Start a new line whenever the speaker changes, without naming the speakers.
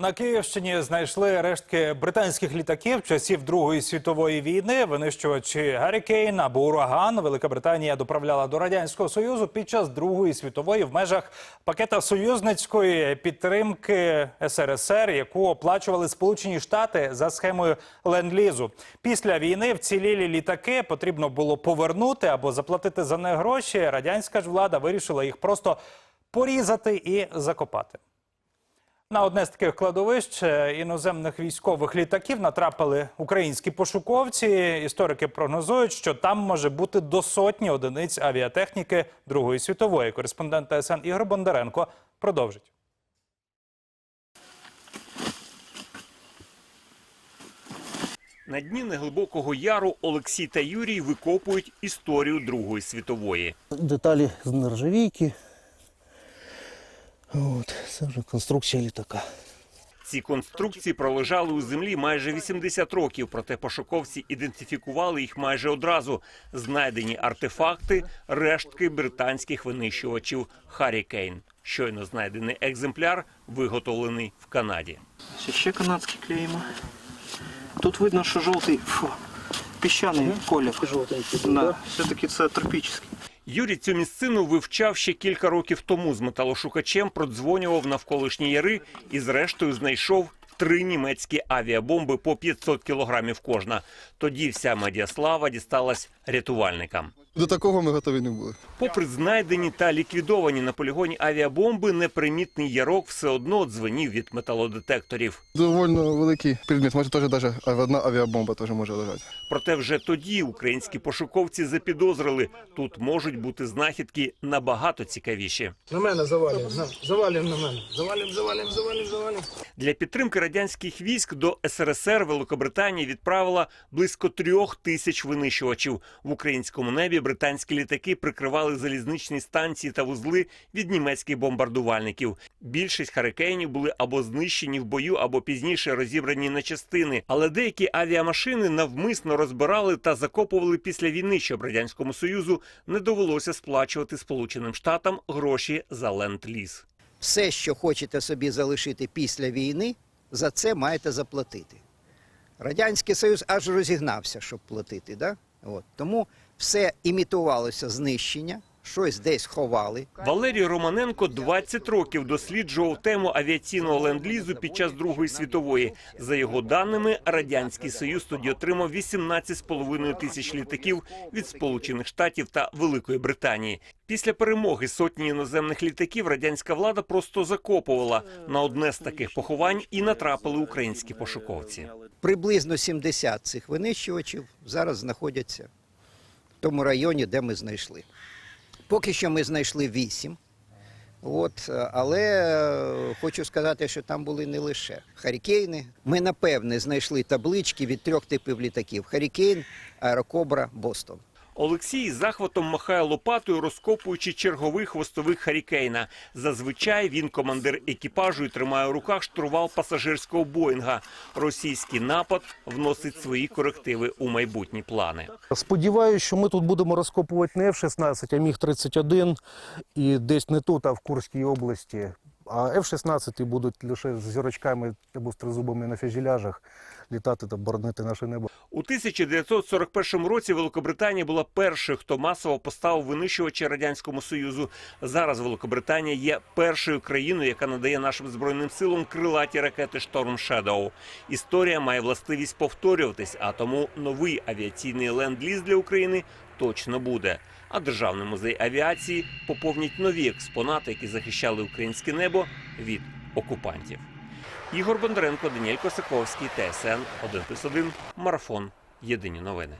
На Київщині знайшли рештки британських літаків часів Другої світової війни. Винищувачі Гаррікейн або Ураган Велика Британія доправляла до радянського союзу під час Другої світової в межах пакета союзницької підтримки СРСР, яку оплачували Сполучені Штати за схемою ленд-лізу. Після війни вцілілі літаки потрібно було повернути або заплатити за них гроші. Радянська ж влада вирішила їх просто порізати і закопати. На одне з таких кладовищ е, іноземних військових літаків натрапили українські пошуковці. Історики прогнозують, що там може бути до сотні одиниць авіатехніки Другої світової. Кореспондент ТСН Ігор Бондаренко продовжить.
На дні неглибокого яру Олексій та Юрій викопують історію Другої світової.
деталі з нержавійки. От, це вже конструкція літака.
Ці конструкції пролежали у землі майже 80 років, проте пошуковці ідентифікували їх майже одразу. Знайдені артефакти, рештки британських винищувачів Харрікейн. Щойно знайдений екземпляр виготовлений в Канаді.
Ось Ще канадські клеїмо. Тут видно, що жовтий фу, піщаний колір.
Жовтенький,
Да, все-таки це тропічний.
Юрій цю місцину вивчав ще кілька років тому. З металошукачем продзвонював навколишні яри і, зрештою, знайшов три німецькі авіабомби по 500 кілограмів кожна. Тоді вся медіаслава дісталась рятувальникам.
До такого ми готові не були.
Попри знайдені та ліквідовані на полігоні авіабомби, непримітний ярок все одно дзвенів від металодетекторів.
Довольно великий предмет. Може, теж даже одна авіабомба теж може лежати.
Проте вже тоді українські пошуковці запідозрили, тут можуть бути знахідки набагато цікавіші.
На мене завалюємо, на, завалюємо на мене. Завалюємо, завалюємо, завалюємо, завалюємо.
Для підтримки радянських військ до СРСР Великобританія відправила близько трьох тисяч винищувачів. В українському небі британські літаки прикривали залізничні станції та вузли від німецьких бомбардувальників. Більшість харикейнів були або знищені в бою, або пізніше розібрані на частини. Але деякі авіамашини навмисно розбирали та закопували після війни, щоб радянському союзу не довелося сплачувати Сполученим Штатам гроші за ленд-ліз.
все, що хочете собі залишити після війни, за це маєте заплатити. Радянський Союз аж розігнався, щоб платити. Да? От. Тому все імітувалося знищення, щось десь ховали.
Валерій Романенко 20 років досліджував тему авіаційного ленд-лізу під час Другої світової. За його даними, радянський союз тоді отримав 18,5 тисяч літаків від Сполучених Штатів та Великої Британії. Після перемоги сотні іноземних літаків радянська влада просто закопувала на одне з таких поховань і натрапили українські пошуковці.
Приблизно 70 цих винищувачів зараз знаходяться в тому районі, де ми знайшли. Поки що ми знайшли вісім. От, е, але е, хочу сказати, що там були не лише Харікейни. Ми, напевне, знайшли таблички від трьох типів літаків: Харікейн, Аерокобра, Бостон.
Олексій захватом махає лопатою, розкопуючи черговий хвостових Харікейна. Зазвичай він командир екіпажу і тримає у руках штурвал пасажирського Боїнга. Російський напад вносить свої корективи у майбутні плани.
Сподіваюся, що ми тут будемо розкопувати не F-16, а Міг-31 і десь не тут, а в Курській області. А F-16 будуть лише з зірочками або з на фюзеляжах літати та боронити наше небо.
У 1941 році Великобританія була першою, хто масово поставив винищувачі радянському союзу. Зараз Великобританія є першою країною, яка надає нашим збройним силам крилаті ракети Storm Shadow. Історія має властивість повторюватись, а тому новий авіаційний ленд-ліз для України точно буде. А державний музей авіації поповнять нові експонати, які захищали українське небо від окупантів. Ігор Бондаренко, Даніель Косаковський, ТСН 1+,1, Марафон. Єдині новини.